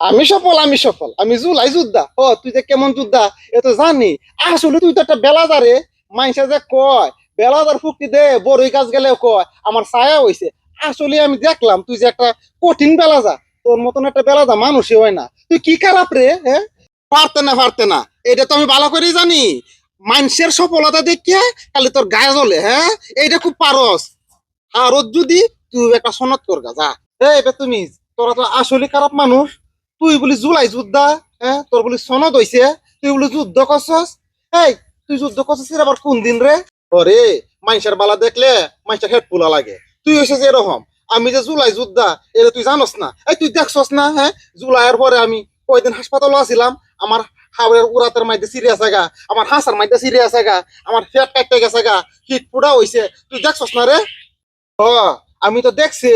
আমি সফল আমি সফল। আমি জুলাই যোদ্ধা। ও, তুই যে কেমন যোদ্ধা, এ তো জানি। আসলে তুই তো একটা বেলাদারে মাইসা যে কয়, বেলাদার ফুকটি দে বড়ই গাছ গেলেও কয়, আমার ছায়া হইছে। আসলে আমি দেখলাম, তুই যে একটা কঠিন বেলাজা তোর মতন একটা বেলাজা মানুষই হয় না। তুই কি খারাপ রে হ্যাঁ পারতে না পারতে না। এটা তো আমি ভালো করেই জানি। মানুষের সফলতা দেখিয়ে খালি তোর গায়ে জ্বলে হ্যাঁ এইটা খুব পারস। আর যদি তুই একটা সনদ কর গা, যা। এই তুমি তোরা তো আসলে খারাপ মানুষ। তুই বলি জুলাই যুদ্ধা হ্যাঁ? তোর বলি সনদ হইছে, তুই বলি যুদ্ধ করছস। এই, তুই যুদ্ধ করছস আবার কোন দিন রে? ওরে মাইসের বালা দেখলে মাইসের হেড পুলা লাগে। তুই হইছে যে এরকম। আমি যে জুলাই যুদ্ধা এটা তুই জানস না? এই, তুই দেখছস না হ্যাঁ? জুলাইয়ের পরে আমি কয়দিন হাসপাতালে আছিলাম, আমার হাওড়ের উড়াতের মাইতে সিরিয়াস আগা আমার হাসার মাইতে সিরিয়াস আগা আমার ফেট কাটতে গেছে গা, হিট পুরা হইছে। তুই দেখছস না রে? ও আমি তো দেখছি।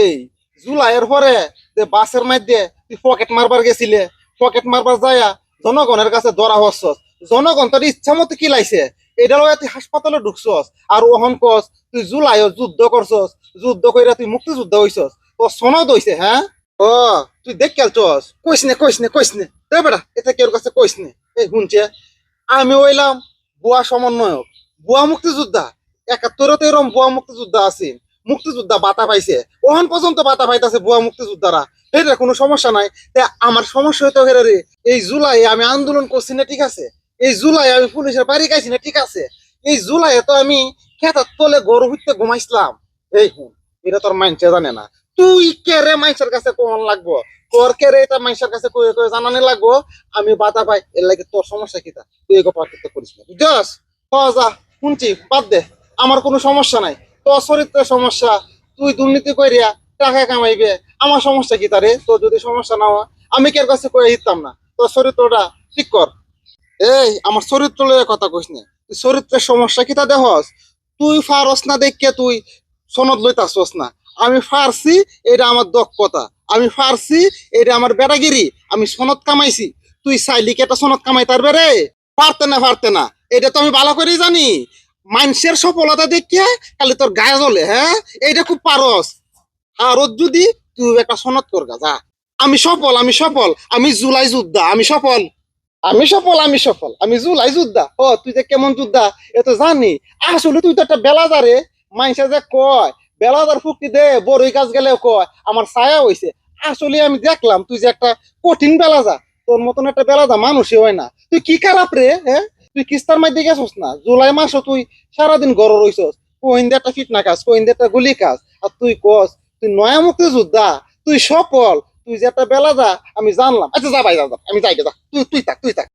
জুলাইয়ের পরে যে বাসের মধ্যে তুই পকেট মারবার গেছিলে পকেট মারবার যায়া জনগণের কাছে ধরা হচ্ছস। জনগণ তোর ইচ্ছা মতো কি লাইছে? এটা লয়ে তুই হাসপাতালে ঢুকছস, আর ওহন কস, তুই জুলাইও যুদ্ধ করছস, যুদ্ধ কইরা তুই মুক্তিযুদ্ধ হইছস। তোর সনদ হইছে হ্যাঁ? ও, তুই দেখ খেলছস কইস নে কইস নে কইস নে। রে বেটা, এটা কেউ কাছে কইস নে। এই শুনছে আমি হইলাম বুয়া সমন্বয়ক, বুয়া মুক্তিযোদ্ধা। একাত্তরতে এরম বুয়া মুক্তিযোদ্ধা আছে। মুক্তিযোদ্ধা বাতা পাইছে। ওখান পর্যন্ত বাতা পাইতেছে বুয়া মুক্তিযোদ্ধারা। এটা কোনো সমস্যা নাই। আমার সমস্যা হইতে হেরে রে, এই জুলাই আমি আন্দোলন করছি না, ঠিক আছে? এই জুলাই আমি পুলিশের বাড়ি গাইছি না, ঠিক আছে? এই জুলাই তো আমি খেতার তলে গরু হইতে ঘুমাইছিলাম। এই হুন, এটা তোর মাইনছে জানে না। তুই কেরে মাইসের কাছে কোন লাগবো? তোর কেরে এটা মাইসের কাছে কয়ে কয়ে জানানি লাগবো? আমি বাতা পাই, এর লাগে তোর সমস্যা কিটা তুই এগো করিস না। যা, শুনছি, বাদ দে। আমার কোনো সমস্যা নাই। তোর সমস্যা, তুই দুর্নীতি করিয়া টাকা কামাইবে, আমার সমস্যা কি তারে? তোর যদি সমস্যা না হয়, আমি কের কাছে কয়ে হিতাম না? তোর চরিত্রটা ঠিক কর। এই, আমার চরিত্র লয়ে কথা কইস না। তুই চরিত্রের সমস্যা কি তা তুই ফারস না দেখকে তুই সনদ লইতাছস না। আমি ফারছি এটা আমার দক্ষতা। আমি ফারছি এটা আমার বেড়াগিরি। আমি সনদ কামাইছি। তুই চাইলি কি একটা সনদ কামাই তার বেড়ে পারতে না পারতে না। এটা তো আমি ভালো করেই জানি। মানুষের সফলতা দেখিয়ে খালি তোর গায়ে জ্বলে হ্যাঁ? এইটা খুব পারস। আর যদি তুই একটা সনদ কর যা। আমি সফল আমি সফল, আমি জুলাই যোদ্ধা, আমি সফল। আমি সফল আমি সফল, আমি জুলাই যোদ্ধা। ও তুই যে কেমন যোদ্ধা, এ তো জানি। আসলে তুই তো একটা বেলাদারে। মাইসা যে কয়, বেলাদার ফুকটি দে, বড়ই গাছ গেলেও কয়, আমার ছায়া হইছে। আসলে আমি দেখলাম তুই যে একটা কঠিন বেলাজা তোর মতন একটা বেলাজা মানুষই হয় না। তুই কি খারাপ রে হ্যাঁ? তুই কিস্তার মাইতে গেছস না। জুলাই মাসও তুই সারাদিন গড় রইছস। কোহিন্দে একটা ফিটনা কাজ কোহিন্দে একটা গুলি কাজ আর তুই কস, তুই নয়া মুক্তি যোদ্ধা তুই সফল, তুই যে একটা বেলা যা, আমি জানলাম। আচ্ছা যা ভাই, যা আমি যাই যা। তুই তুই থাক তুই থাক।